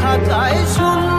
ข在胸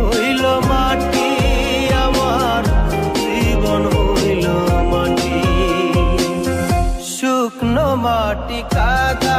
জীবন মাটি আমার জীবন হইল মাটি। শুকনো মাটি কাদা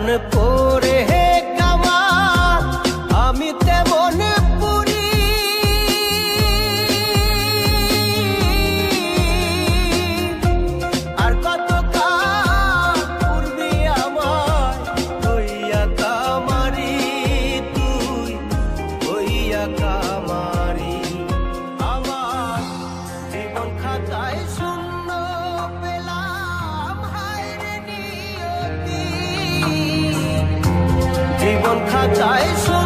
যেমন পরে হে কামা, আমি তেমন পুরি। আর কত কাল আমার হইয়া কামারি তুই, হইয়া কামারি คนขาดใจสู้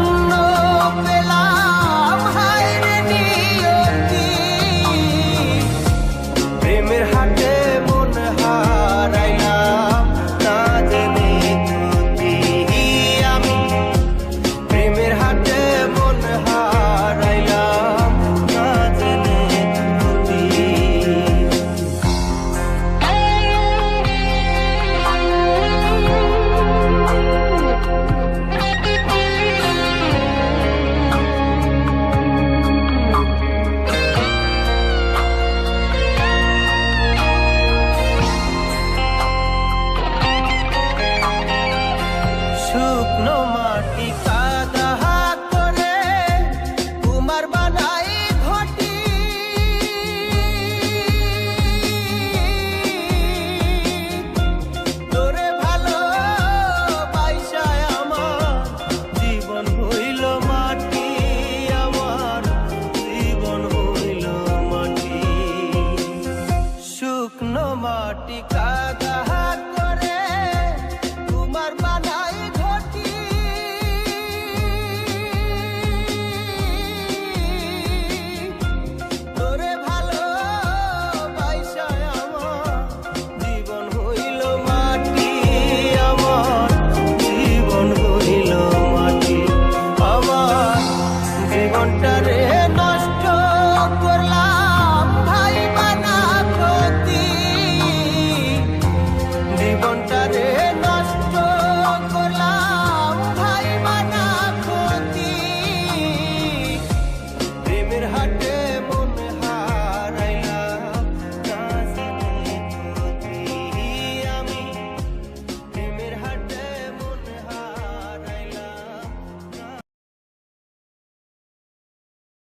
শুকনো মাটি